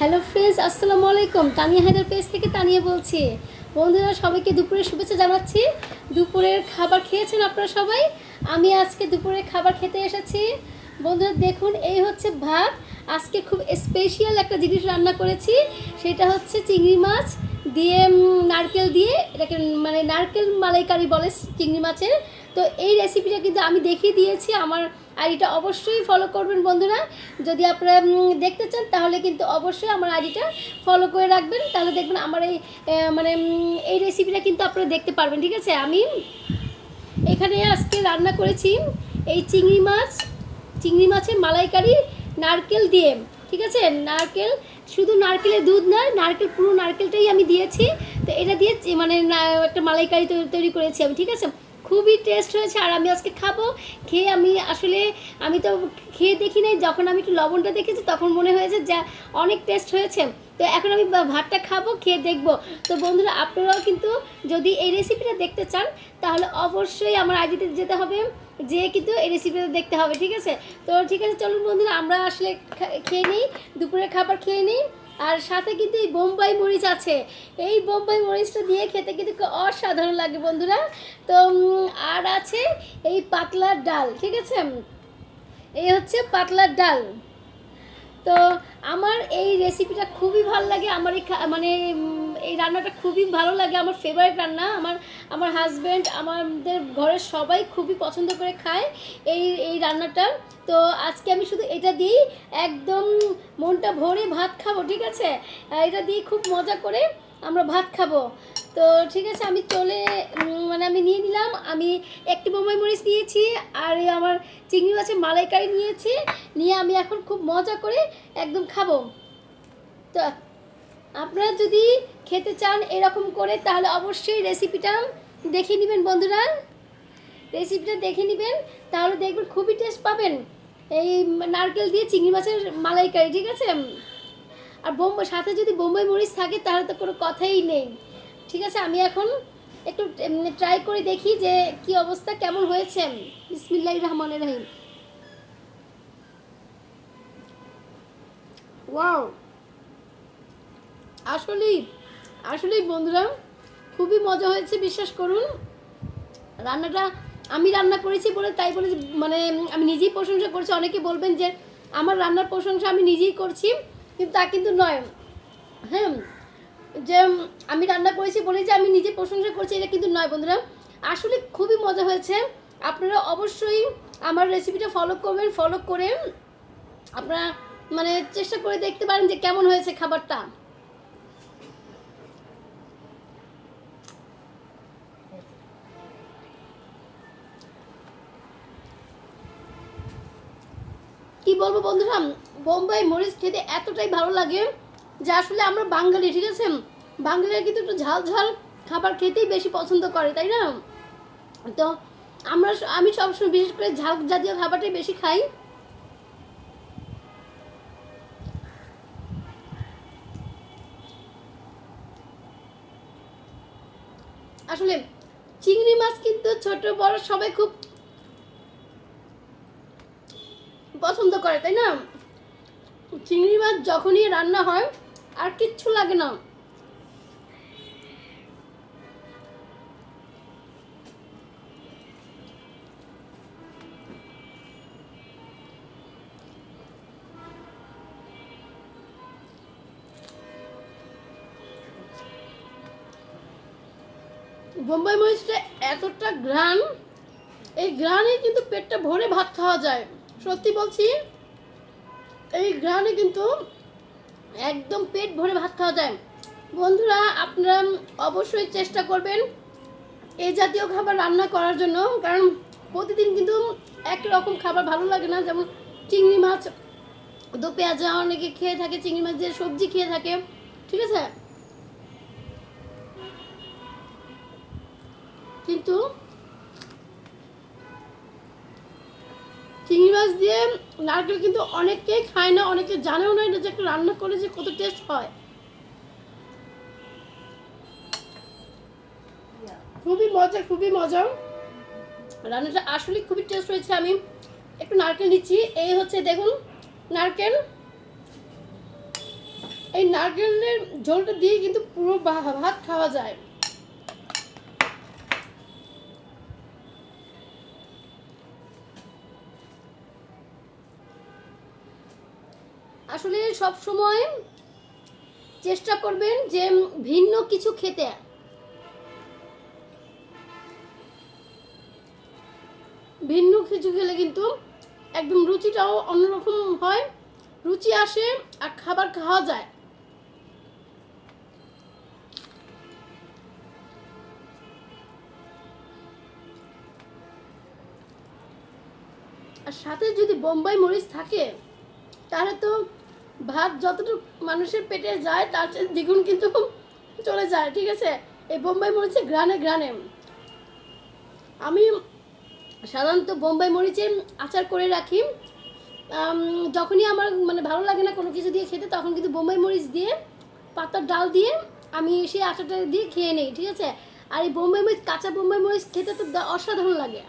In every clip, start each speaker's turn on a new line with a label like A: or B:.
A: Hello friends আসসালামু আলাইকুম Tania Haider page থেকে তানিয়া বলছি। বন্ধুরা, সবাইকে দুপুরের শুভেচ্ছা জানাচ্ছি। দুপুরের খাবার খেয়েছেন আপনারা সবাই? আমি আজকে দুপুরের খাবার খেতে এসেছি। বন্ধুরা, দেখুন, এই হচ্ছে ভাত। আজকে খুব স্পেশাল একটা জিনিস রান্না করেছি। সেটা হচ্ছে চিংড়ি মাছ দিয়ে নারকেল দিয়ে, এটাকে মানে নারকেল মালাইকারি বলে চিংড়ি মাছের। তো এই রেসিপিটা কিন্তু আমি দেখিয়ে দিয়েছি আমার আইডিটা অবশ্যই ফলো করবেন বন্ধুরা। যদি আপনারা দেখতে চান, তাহলে কিন্তু অবশ্যই আমার আইডিটা ফলো করে রাখবেন। তাহলে দেখবেন আমার এই মানে এই রেসিপিটা কিন্তু আপনারা দেখতে পারবেন, ঠিক আছে? আমি এখানে আজকে রান্না করেছি এই চিংড়ি মাছ, চিংড়ি মাছের মালাইকারি, নারকেল দিয়ে, ঠিক আছে? নারকেল, শুধু নারকেলের দুধ নয়, নারকেল, পুরো নারকেলটাই আমি দিয়েছি। তো এটা দিয়ে মানে একটা মালাইকারি তৈরি করেছি আমি, ঠিক আছে? খুবই টেস্ট হয়েছে আর আমি আজকে খাব। খেয়ে আমি আসলে, আমি তো খেয়ে দেখি নাই, যখন আমি একটু লবণটা দেখেছি তখন মনে হয়েছে যা অনেক টেস্ট হয়েছে। তো এখন আমি ভাতটা খাব, খেয়ে দেখব। তো বন্ধুরা, আপনারাও কিন্তু যদি এই রেসিপিটা দেখতে চান, তাহলে অবশ্যই আমার আইডিতে যেতে হবে যে কিন্তু এই রেসিপিটা দেখতে হবে, ঠিক আছে? তো ঠিক আছে, চলুন বন্ধুরা, আমরা আসলে খেয়ে নিই, দুপুরের খাবার খেয়ে নিই। আর সাথে কিন্তু এই বোম্বাই মরিচ আছে। এই বোম্বাই মরিচটা দিয়ে খেতে কিন্তু অসাধারণ লাগে বন্ধুরা। তো আর আছে এই পাতলার ডাল, ঠিক আছে? এই হচ্ছে পাতলার ডাল। তো, আমার এই রেসিপিটা খুবই ভালো লাগে। আমার এই মানে এই রান্নাটা খুবই ভালো লাগে, আমার ফেভারিট রান্না। আমার আমার হাজব্যান্ড আমাদের ঘরের সবাই খুবই পছন্দ করে খায় এই এই রান্নাটা। তো আজকে আমি শুধু এটা দিয়েই একদম মনটা ভরে ভাত খাব, ঠিক আছে? এটা দিয়ে খুব মজা করে আমরা ভাত খাব। তো ঠিক আছে, আমি চলে মানে আমি নিয়ে নিলাম। আমি একটি বোম্বাই মরিচ নিয়েছি, আর আমার চিংড়ি মাছের মালাইকারি নিয়েছি। নিয়ে আমি এখন খুব মজা করে একদম খাব। তো আপনারা যদি খেতে চান এরকম করে, তাহলে অবশ্যই রেসিপিটা দেখে নেবেন বন্ধুরা। রেসিপিটা দেখে নেবেন, তাহলে দেখবেন খুবই টেস্ট পাবেন। এই নারকেল দিয়ে চিংড়ি মাছের মালাইকারি, ঠিক আছে? আর বোম্বাই সাথে যদি বোম্বাই মরিচ থাকে, তাহলে তো কোনো কথাই নেই। ঠিক আছে? আমি এখন একটু ট্রাই করে দেখি যে কি অবস্থা, কেমন হয়েছে। বিসমিল্লাহ রহমানের রহিম। ওয়াও আসলেই আসলেই বন্ধুরা, খুবই মজা হয়েছে, বিশ্বাস করুন। রান্নাটা আমি রান্না করেছি বলে তাই বলে মানে আমি নিজেই প্রশংসা করছি। অনেকে বলবেন যে, আমার রান্নার প্রশংসা আমি নিজেই করছি, কিন্তু তা কিন্তু নয়। হ্যাঁ যে, আমি রান্না করেছি বলে যে আমি নিজে প্রশংসা করছি, এটা কিন্তু নয় বন্ধুরা। আসলে খুবই মজা হয়েছে। আপনারা অবশ্যই আমার রেসিপিটা ফলো করবেন ফলো করে আপনারা মানে চেষ্টা করে দেখতে পারেন যে কেমন হয়েছে খাবারটা। কি বলব বন্ধুরা? বোম্বাই মরিচ খেতে এতটাই ভালো লাগে যে আসলে আমরা বাঙালি, ঠিক আছে? বাঙালিরা কিন্তু একটু ঝাল ঝাল খাবার খেতেই বেশি পছন্দ করে, তাই না? তো আমরা আমি সবসময় বিশেষ করে ঝাল জাতীয় খাবারটাই বেশি খাই। আসলে চিংড়ি মাছ কিন্তু ছোট, বড় সবাই খুব পছন্দ করে, তাই না? চিংড়ি মাছ যখনই রান্না হয়, আর কিচ্ছু লাগে না। বোম্বাই মরিচটা এতটা ঘ্রাণ, এই ঘ্রাণে কিন্তু পেটটা ভরে ভাত খাওয়া যায়। সত্যি বলছি, এই ঘ্রাণে কিন্তু একদম পেট ভরে ভাত খাওয়া যায়। বন্ধুরা, আপনারা অবশ্যই চেষ্টা করবেন এই জাতীয় খাবার রান্না করার জন্য, কারণ প্রতিদিন কিন্তু একই রকম খাবার ভালো লাগে না। যেমন চিংড়ি মাছ, দু পেঁয়াজা অনেকে খেয়ে থাকে, চিংড়ি মাছ দিয়ে সবজি খেয়ে থাকে, ঠিক আছে? কিন্তু চিংড়ি মাছ দিয়ে নারকেল কিন্তু অনেকেই খায় না, অনেকে জানেও না এটা যে একটা রান্না করে যে কত টেস্ট হয়। খুবই মজা খুবই মজা। রান্নাটা আসলে খুবই টেস্ট হয়েছে। আমি একটু নারকেল নিচ্ছি এই হচ্ছে, দেখুন, নারকেল। এই নারকেলের ঝোলটা দিয়ে কিন্তু পুরো ভাত খাওয়া যায়। আসলে সব সময় চেষ্টা করবেন যে ভিন্ন কিছু খেতে। ভিন্ন কিছু খেলে কিন্তু একদম রুচিটাও অন্যরকম হয়, রুচি আসে আর খাবার খাওয়া যায়। আর সাথে যদি বোম্বাই মরিচ থাকে, তাহলে তো ভাত যতটুকু মানুষের পেটে যায়, তার চেয়ে দ্বিগুণ কিন্তু চলে যায়, ঠিক আছে? এই বোম্বাই মরিচে গ্রানে গ্রানে আমি সাধারণত বোম্বাই মরিচে আচার করে রাখি। যখনই আমার মানে ভালো লাগে না কোনো কিছু দিয়ে খেতে, তখন কিন্তু বোম্বাই মরিচ দিয়ে, পাতার ডাল দিয়ে আমি সেই আচারটা দিয়ে খেয়ে নিই, ঠিক আছে? আর এই বোম্বাই মরিচ, কাঁচা বোম্বাই মরিচ খেতে তো অসাধারণ লাগে।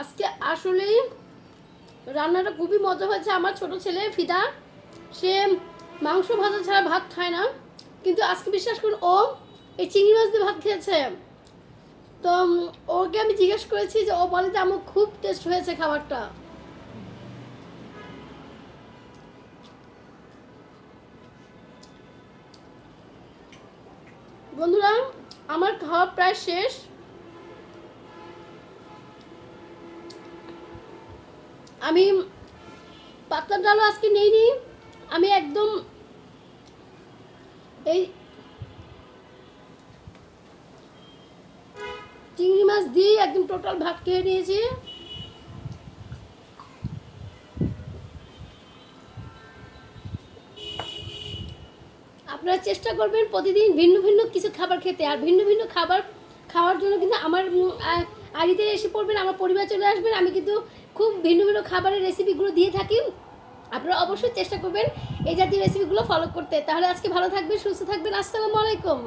A: আজকে আসলেই রান্নাটা খুবই মজা হয়েছে। আমার ছোট ছেলে ফিদা, সে মাংস ভাজা ছাড়া ভাত খায় না। কিন্তু আজকে বিশ্বাস করুন, ও এই চিংড়ি মাছ দিয়ে ভাত খেয়েছে। তো ওকে আমি জিজ্ঞেস করেছি যে, ও বলে যে, আমার খুব টেস্ট হয়েছে খাবারটা। বন্ধুরা, আমার খাওয়া প্রায় শেষ। আমি পাতলা ডালও আজকে নেইনি। আমি একদম এই চিংড়ি মাছ দিয়ে একদম টোটাল ভাত খেয়ে নিয়েছি। আপনারা চেষ্টা করবেন প্রতিদিন ভিন্ন ভিন্ন কিছু খাবার খেতে। আর ভিন্ন ভিন্ন খাবার খাওয়ার জন্য কিন্তু আমার আড়িতে এসে পড়বেন, আমার পরিবার চলে আসবেন। আমি কিন্তু খুব ভিন্ন ভিন্ন খাবারের রেসিপিগুলো দিয়ে থাকি আপনারা অবশ্যই চেষ্টা করবেন এই জাতীয় রেসিপিগুলো ফলো করতে। তাহলে আজকে ভালো থাকবেন, সুস্থ থাকবেন। আসসালামু আলাইকুম।